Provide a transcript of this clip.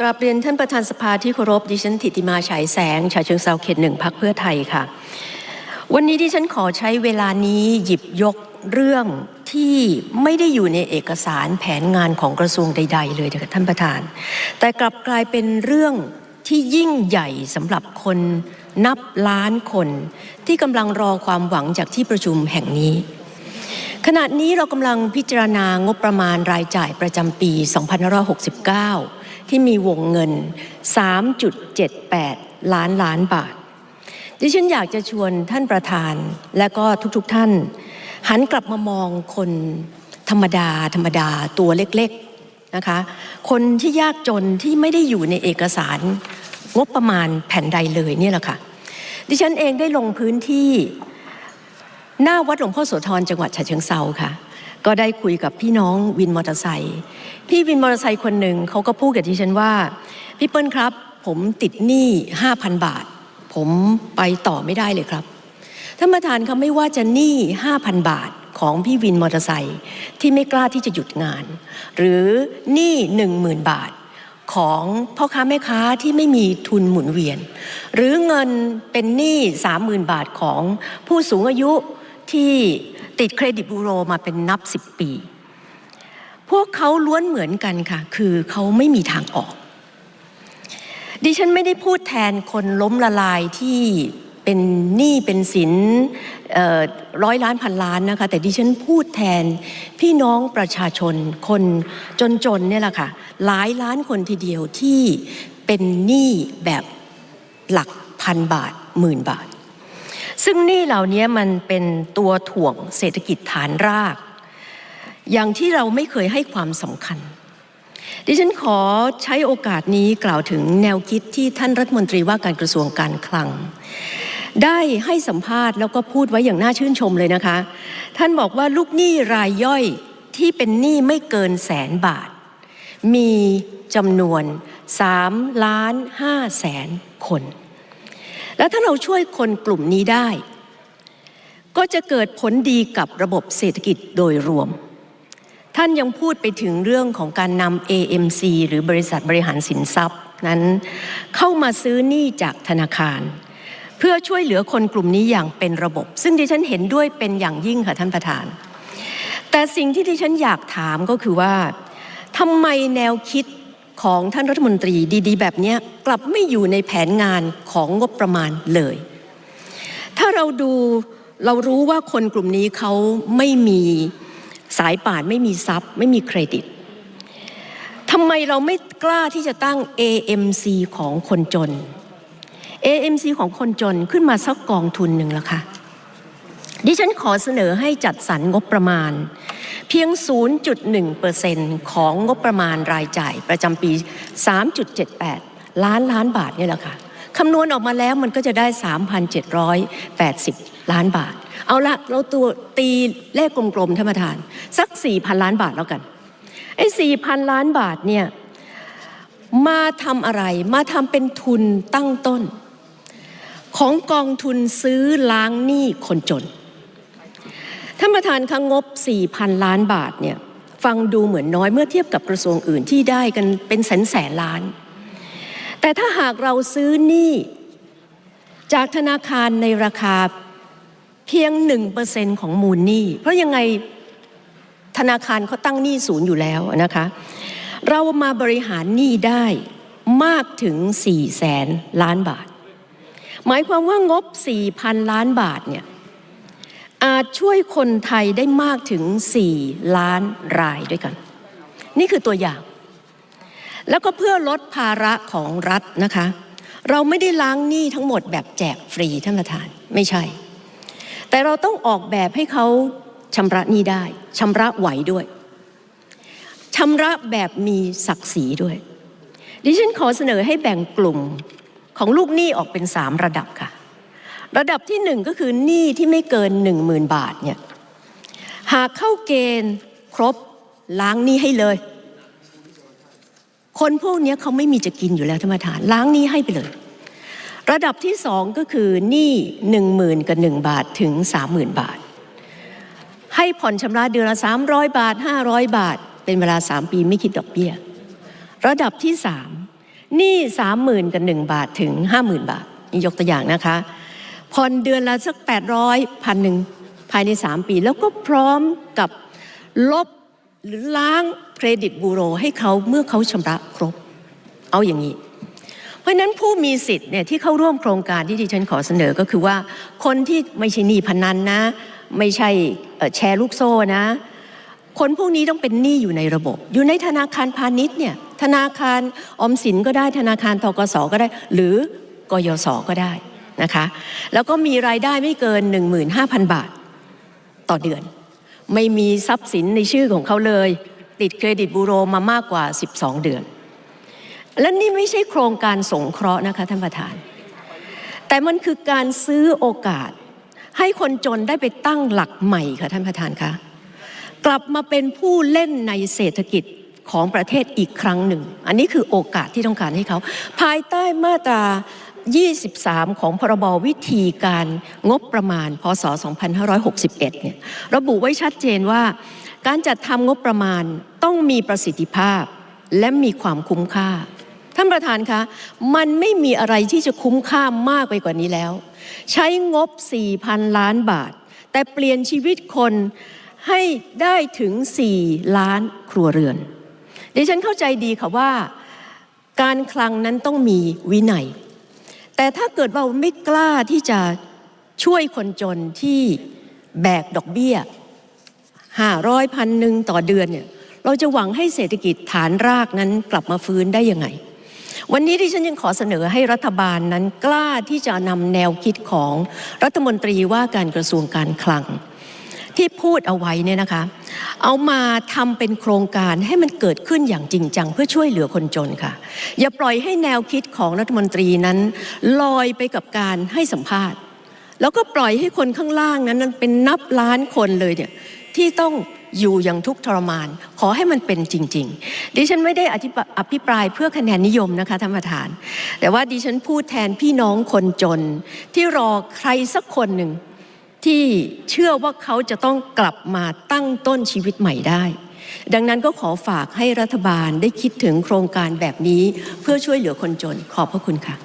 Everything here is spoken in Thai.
กราบเรียนท่านประธานสภาที่เคารพดิฉันธิติมาฉายแสงฉะเชิงเซาเขตหนึ่งพักเพื่อไทยค่ะ วันนี้ดิฉันขอใช้เวลานี้หยิบยกเรื่องที่ไม่ได้อยู่ในเอกสารแผนงานของกระทรวงใด ๆ เลยนะคะท่านประธาน แต่กลับกลายเป็นเรื่องที่ยิ่งใหญ่สำหรับคนนับล้านคนที่กำลังรอความหวังจากที่ประชุมแห่งนี้ขณะนี้เรากำลังพิจารณางบประมาณรายจ่ายประจำปี 2569 ที่มีวงเงิน 3.78 ล้านล้านบาท ดิฉันอยากจะชวนท่านประธานและก็ทุกๆทท่าน หันกลับมามองคนธรรมดา ธรรมดาตัวเล็กๆนะคะ คนที่ยากจนที่ไม่ได้อยู่ในเอกสารงบประมาณแผ่นใดเลยเนี่ยแหละค่ะ ดิฉันเองได้ลงพื้นที่หน้าวัดหลวงพ่อโสธรจังหวัดฉะเชิงเซาค่ะ ก็ได้คุยกับพี่น้องวินมอเตอร์ไซค์พี่วินมอเตอร์ไซค์คนหนึ่งเขาก็พูดกับดิฉันว่า พี่เปิ้ลครับ ผมติดหนี้5,000บาท ผมไปต่อไม่ได้เลยครับท่านประธานคะไม่ว่าจะหนี้5,000บาทของพี่วินมอเตอร์ไซค์ที่ไม่กล้าที่จะหยุดงาน หรือหนี้10,000บาทของพ่อค้าแม่ค้าที่ไม่มีทุนหมุนเวียน หรือเงินเป็นหนี้30,000บาทของผู้สูงอายุ ที่ติดเครดิตบูโรมาเป็นนับสิบปี พวกเขาล้วนเหมือนกันค่ะ คือเขาไม่มีทางออก ดิฉันไม่ได้พูดแทนคนล้มละลายที่เป็นหนี้เป็นสินร้อยล้านพันล้านนะคะ แต่ดิฉันพูดแทนพี่น้องประชาชนคนจนๆเนี่ยแหละค่ะ หลายล้านคนทีเดียวที่เป็นหนี้แบบหลักพันบาทหมื่นบาท ซึ่งหนี้เหล่านี้มันเป็นตัวถ่วงเศรษฐกิจฐานราก อย่างที่เราไม่เคยให้ความสำคัญ ดิฉันขอใช้โอกาสนี้กล่าวถึงแนวคิดที่ท่านรัฐมนตรีว่าการกระทรวงการคลัง ได้ให้สัมภาษณ์แล้วก็พูดไว้อย่างน่าชื่นชมเลยนะคะ ท่านบอกว่าลูกหนี้รายย่อยที่เป็นหนี้ไม่เกินแสนบาท มีจำนวน3ล้าน5แสนคน แล้วถ้าเราช่วยคนกลุ่มนี้ได้ ก็จะเกิดผลดีกับระบบเศรษฐกิจโดยรวม ท่านยังพูดไปถึงเรื่องของการนำ AMC หรือบริษัทบริหารสินทรัพย์นั้น เข้ามาซื้อหนี้จากธนาคาร เพื่อช่วยเหลือคนกลุ่มนี้อย่างเป็นระบบ ซึ่งดิฉันเห็นด้วยเป็นอย่างยิ่งค่ะท่านประธาน แต่สิ่งที่ดิฉันอยากถามก็คือว่าทำไมแนวคิด ของท่านรัฐมนตรีดีๆ แบบนี้กลับไม่อยู่ในแผนงานของงบประมาณเลย ถ้าเราดูเรารู้ว่าคนกลุ่มนี้เขาไม่มีสายป่านไม่มีทรัพย์ ไม่มีเครดิตทำไมเราไม่กล้าที่จะตั้ง AMC ของคนจน AMC ของคนจนขึ้นมาสักกองทุนหนึ่งละค่ะดิฉันขอเสนอให้จัดสรรงบประมาณ เพียง 0.1%ของงบประมาณรายจ่ายประจำปี 3.78 ล้านล้านบาทนี่แหละค่ะคำนวณออกมาแล้วมันก็จะได้ 3,780 ล้านบาท เอาละเราตัวตีเลขกลมๆท่านประธาน สัก 4,000 ล้านบาทแล้วกัน ไอ้4,000 ล้านบาทเนี่ยมาทำอะไรมาทำเป็นทุนตั้งต้น ของกองทุนซื้อล้างหนี้คนจน ท่านประธานคะงบ 4,000 ล้านบาทเนี่ยฟังดูเหมือนน้อยเมื่อเทียบกับกระทรวงอื่นที่ได้กันเป็นแสนแสนล้าน แต่ถ้าหากเราซื้อหนี้จากธนาคารในราคาเพียง 1%ของมูลหนี้ เพราะยังไงธนาคารเขาตั้งหนี้ศูนย์อยู่แล้วนะคะ เรามาบริหารหนี้ได้มากถึง4แสนล้านบาท หมายความว่างบ 4,000 ล้านบาทเนี่ย อาจช่วยคนไทยได้มากถึง 4 ล้านรายด้วยกัน นี่คือตัวอย่าง แล้วก็เพื่อลดภาระของรัฐนะคะ เราไม่ได้ล้างหนี้ทั้งหมดแบบแจกฟรีท่านประธานไม่ใช่ แต่เราต้องออกแบบให้เขาชำระหนี้ได้ชำระไหวด้วยชำระแบบมีศักดิ์ศรีด้วย ดิฉันขอเสนอให้แบ่งกลุ่มของลูกหนี้ออกเป็นสามระดับค่ะ ระดับที่หนึ่งก็คือหนี้ที่ไม่เกินหนึ่งหมื่นบาทเนี่ยหากเข้าเกณฑ์ครบล้างหนี้ให้เลย คนพวกนี้เขาไม่มีจะกินอยู่แล้วท่านประธานล้างหนี้ให้ไปเลย ระดับที่สองก็คือหนี้หนึ่งหมื่นกับหนึ่งบาทถึงสามหมื่นบาท ให้ผ่อนชำระเดือนละสามร้อยบาทห้าร้อยบาท เป็นเวลาสามปีไม่คิดดอกเบี้ย ระดับที่สามหนี้สามหมื่นกับหนึ่งบาทถึงห้าหมื่นบาทนี่ยกตัวอย่างนะคะ ผ่อนเดือนละสักแปดร้อยพันหนึ่งภายในสามปี แล้วก็พร้อมกับลบหรือล้างเครดิตบูโรให้เขาเมื่อเขาชำระครบ เอาอย่างนี้ เพราะนั้นผู้มีสิทธิ์เนี่ยที่เข้าร่วมโครงการที่ดิฉันขอเสนอก็คือว่า คนที่ไม่ใช่หนี้พนันนะ ไม่ใช่แชร์ลูกโซ่นะ คนพวกนี้ต้องเป็นหนี้อยู่ในระบบ อยู่ในธนาคารพาณิชย์เนี่ยธนาคารออมสินก็ได้ธนาคารทกสก็ได้ หรือกยศก็ได้ นะคะ แล้วก็มีรายได้ไม่เกิน 15,000 บาทต่อเดือน ไม่มีทรัพย์สินในชื่อของเขาเลย ติดเครดิตบูโรมามากกว่า 12 เดือน และนี่ไม่ใช่โครงการสงเคราะห์นะคะท่านประธาน แต่มันคือการซื้อโอกาส ให้คนจนได้ไปตั้งหลักใหม่ค่ะท่านประธานคะกลับมาเป็นผู้เล่นในเศรษฐกิจของประเทศอีกครั้งหนึ่ง อันนี้คือโอกาสที่ต้องการให้เขา ภายใต้มาตรา 23 ของพรบวิธีการงบประมาณ พศ 2561 เนี่ยระบุไว้ชัดเจนว่า การจัดทำงบประมาณต้องมีประสิทธิภาพและมีความคุ้มค่า ท่านประธานคะ มันไม่มีอะไรที่จะคุ้มค่ามากไปกว่านี้แล้ว ใช้งบ 4,000 ล้านบาท แต่เปลี่ยนชีวิตคนให้ได้ถึง 4 ล้านครัวเรือนดิฉันเข้าใจดีค่ะว่า การคลังนั้นต้องมีวินัย แต่ถ้าเกิดว่าไม่กล้าที่จะช่วยคนจนที่แบกดอกเบี้ยห้าร้อยพันหนึ่งต่อเดือนเนี่ยเราจะหวังให้เศรษฐกิจฐานรากนั้นกลับมาฟื้นได้ยังไง วันนี้ที่ฉันยังขอเสนอให้รัฐบาลนั้นกล้าที่จะนำแนวคิดของรัฐมนตรีว่าการกระทรวงการคลัง ที่พูดเอาไว้เนี่ยนะคะ เอามาทำเป็นโครงการให้มันเกิดขึ้นอย่างจริงจัง เพื่อช่วยเหลือคนจนค่ะ อย่าปล่อยให้แนวคิดของรัฐมนตรีนั้น ลอยไปกับการให้สัมภาษณ์ แล้วก็ปล่อยให้คนข้างล่างนั้นนั้นเป็นนับล้านคนเลยเนี่ยที่ต้องอยู่อย่างทุกข์ทรมาน ขอให้มันเป็นจริง ๆ ดิฉันไม่ได้อธิปอภิปรายเพื่อคะแนนนิยมนะคะท่านประธาน แต่ว่าดิฉันพูดแทนพี่น้องคนจน ที่รอใครสักคนหนึ่ง ที่เชื่อว่าเขาจะต้องกลับมาตั้งต้นชีวิตใหม่ได้ ดังนั้นก็ขอฝากให้รัฐบาลได้คิดถึงโครงการแบบนี้เพื่อช่วยเหลือคนจนขอบพระคุณค่ะ